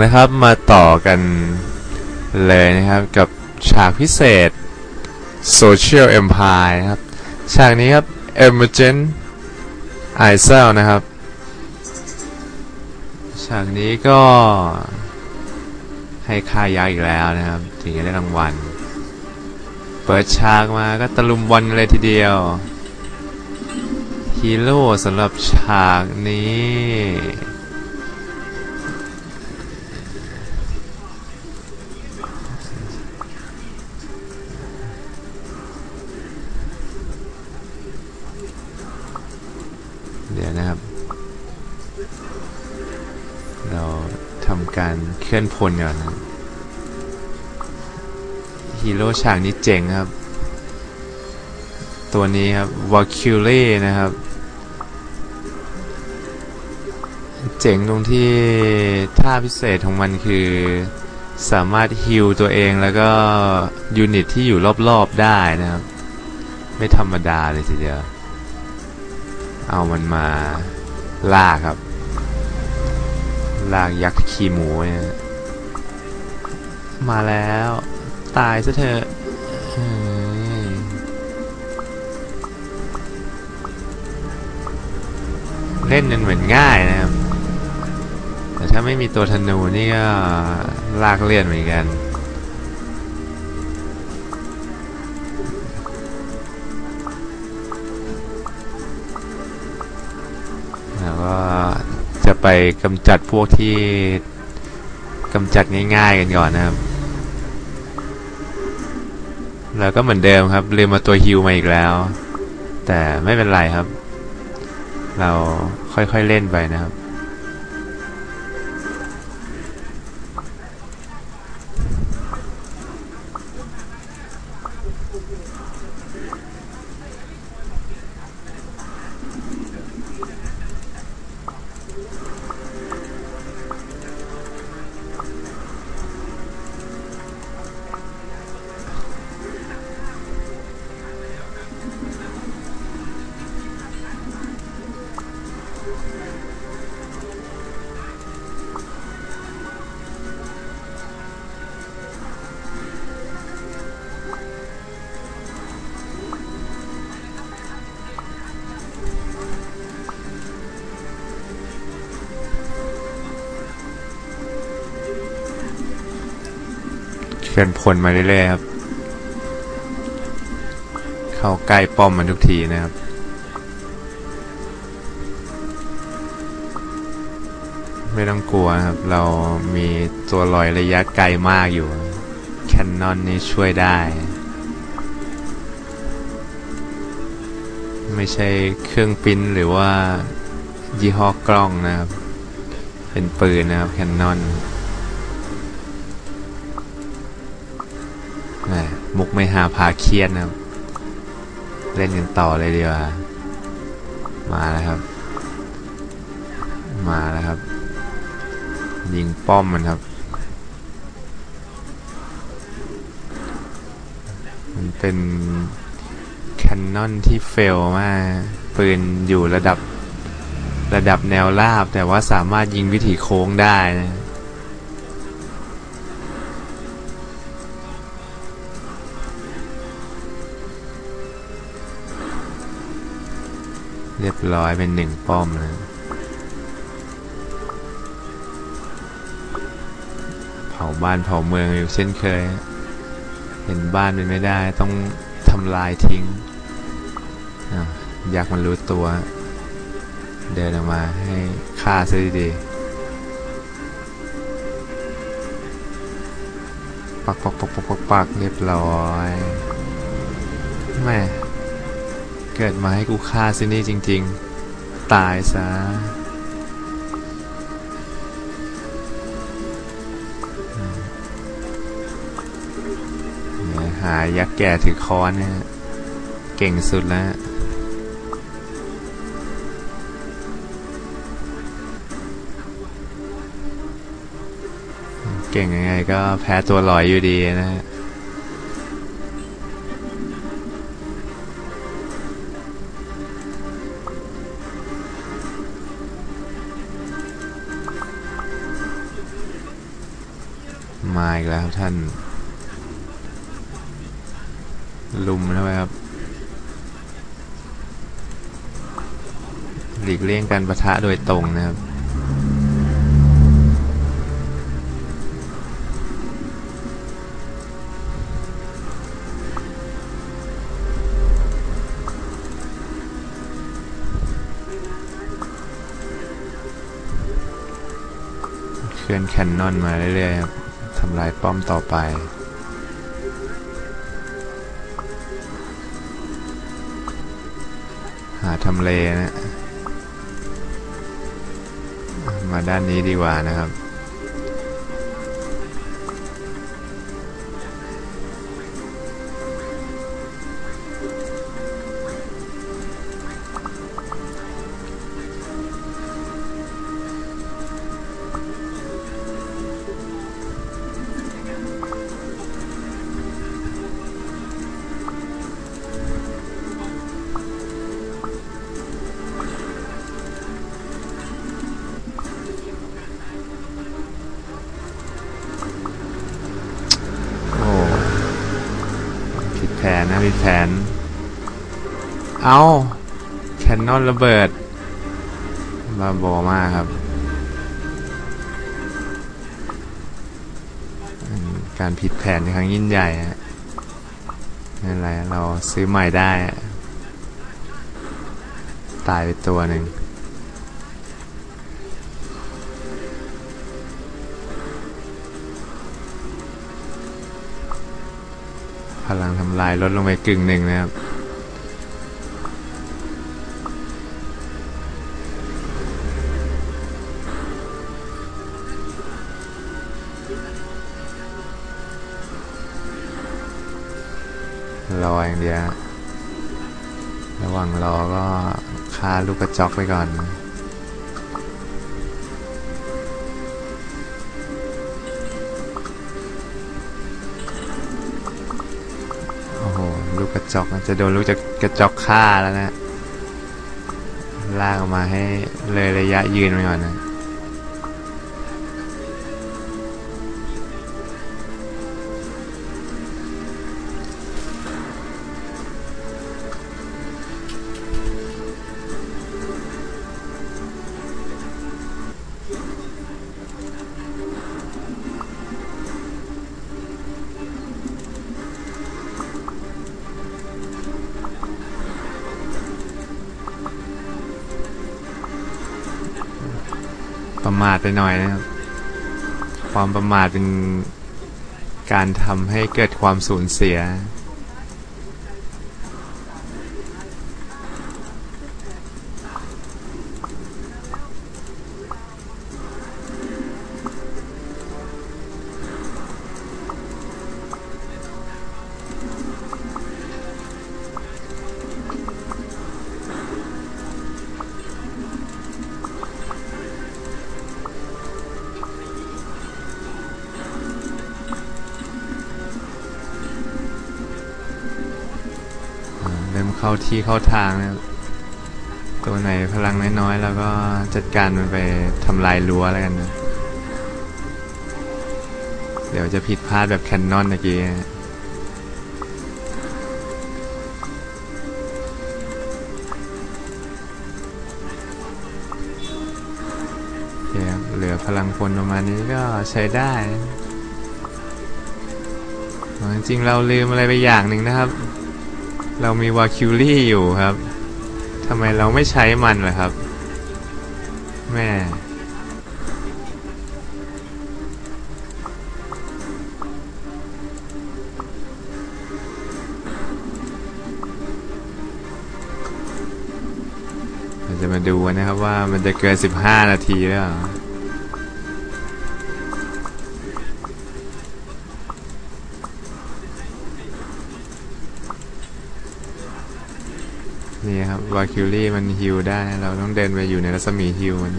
นะครับมาต่อกันเลยนะครับกับฉากพิเศษ Social Empire นะครับ ฉากนี้ครับ Emergent i s e l นะครับ ฉากนี้ก็ให้ค่ายาอีกแล้วนะครับ ถึงจะได้รางวัล เปิดฉากมาก็ตะลุมบอลเลยทีเดียวฮีโร่สำหรับฉากนี้ เดี๋ยวนะครับ เราทำการเคลื่อนพลก่อนนะฮีโร่ฉากนี้เจ๋งครับ ตัวนี้ครับวาคิวเล่นะครับ เจ๋งตรงที่ท่าพิเศษของมันคือสามารถฮิลตัวเองแล้วก็ยูนิตที่อยู่รอบๆได้นะครับ ไม่ธรรมดาเลยทีเดียว เอามันมาลากครับ ลากยักษ์ขี่หมูเนี่ยมาแล้ว ตายซะเถอะเฮ้เล่นกันเหมือนง่ายนะครับ แต่ถ้าไม่มีตัวธนูนี่ก็ลากเลี่ยนเหมือนกัน ไปกำจัดพวกที่กำจัดง่ายๆกันก่อนนะครับ แล้วก็เหมือนเดิมครับลืมมาตัวฮิวมาอีกแล้ว แต่ไม่เป็นไรครับ เราค่อยๆเล่นไปนะครับ เคลื่อนพลมาเรื่อยๆครับ เข้าใกล้ป้อมมันทุกทีนะครับไม่ต้องกลัวครับ เรามีตัวลอยระยะไกลมากอยู่ แคนนอนนี่ช่วยได้ ไม่ใช่เครื่องปิ้นหรือว่ายี่ห้อกล้องนะครับ เป็นปืนนะครับ แคนนอน มุกไม่หาพาเครียดนะครับเล่นกันต่อเลยดีกว่ามาแล้วครับ มาแล้วครับ ยิงป้อมมันครับ มันเป็นแคนนอนที่เฟลมากปืนอยู่ระดับระดับแนวราบแต่ว่าสามารถยิงวิถีโค้งได้นะ เรียบร้อยเป็นหนึ่งป้อมนะเผาบ้านเผาเมืองอยู่เช่นเคยเห็นบ้านเป็นไม่ได้ต้องทำลายทิ้งอยากมันรู้ตัว เดินออกมาให้ฆ่าซะดีๆปักปักปักปักปักปักเรียบร้อยแม่ เกิดมาให้กูฆ่าซินี่จริง ๆ ตายซะหายักษ์แก่ถือค้อนเนี่ยเก่งสุดแล้วเก่งยังไงก็แพ้ตัวลอยอยู่ดีนะฮะ มาอีกแล้วท่าน ลุมเข้าไปครับ หลีกเลี่ยงการประทะโดยตรงนะครับเคลื่อนแคนนอนมาเรื่อยๆครับ ทำลายป้อมต่อไป หาทำเลนะ มาด้านนี้ดีกว่านะครับ เอาแคนนอนระเบิดบาบอมากครับ การผิดแผนในครั้งยิ่งใหญ่ฮะไม่นไรเราซื้อใหม่ได้ ตายไปตัวหนึ่งพลังทำลายลดลงไปกึ่งหนึ่งนะครับ เดียวระหว่างรอก็ฆ่าลูกกระจอกไปก่อนโอ้โหลูกกระจอกน่าจะโดนลูกจะกระจอกฆ่าแล้วนะลากออกมาให้เลยระยะยืนไปก่อนนะ ประมาทไปหน่อยนะครับ ความประมาทเป็นการทำให้เกิดความสูญเสีย เริ่มเข้าที่เข้าทางนะตัวไหนพลังน้อยๆแล้วก็จัดการมันไปทำลายรั้วแล้วกันนะ เดี๋ยวจะผิดพลาดแบบแคนนอนเมื่อกี้อเคครับเหลือพลังพลประมาณนี้ก็ใช้ได้ จริงๆเราลืมอะไรไปอย่างหนึ่งนะครับ เรามีวาคิวรี่อยู่ครับทำไมเราไม่ใช้มันล่ะครับ แม่จะมาดูนนะครับว่ามันจะเกิน 15 นาทีหรือเปล่า ครับวาคิวรี่มันฮิวได้เราต้องเดินไปอยู่ในรัศมีฮิวมัน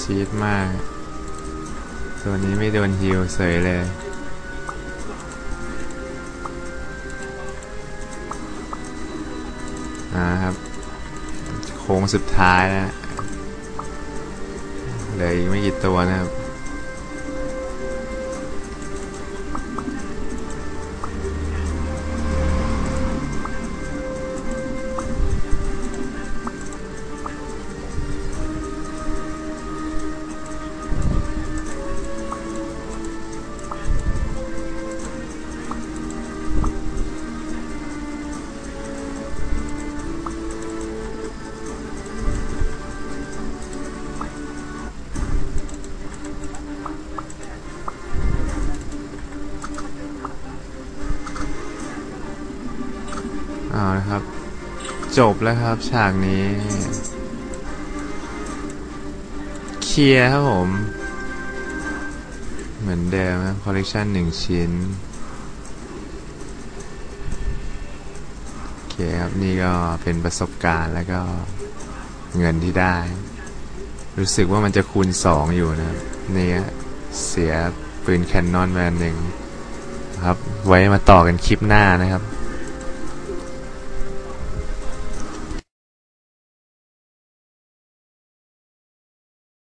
ชีดมาก ตัวนี้ไม่โดนฮิวเสยเลย นะครับ โค้งสุดท้ายนะเหลยไม่กี่ตัวนะครับ เอาละครับ จบแล้วครับฉากนี้ เคลียร์ครับผม เหมือนเดิมครับคอลเลกชันหนึ่งชิ้น โอเคครับ นี่ก็เป็นประสบการณ์แล้วก็เงินที่ได้ รู้สึกว่ามันจะคูณสองอยู่นะนี่เสียปืนแคนนอนแวนหนึ่งครับ ไว้มาต่อกันคลิปหน้านะครับ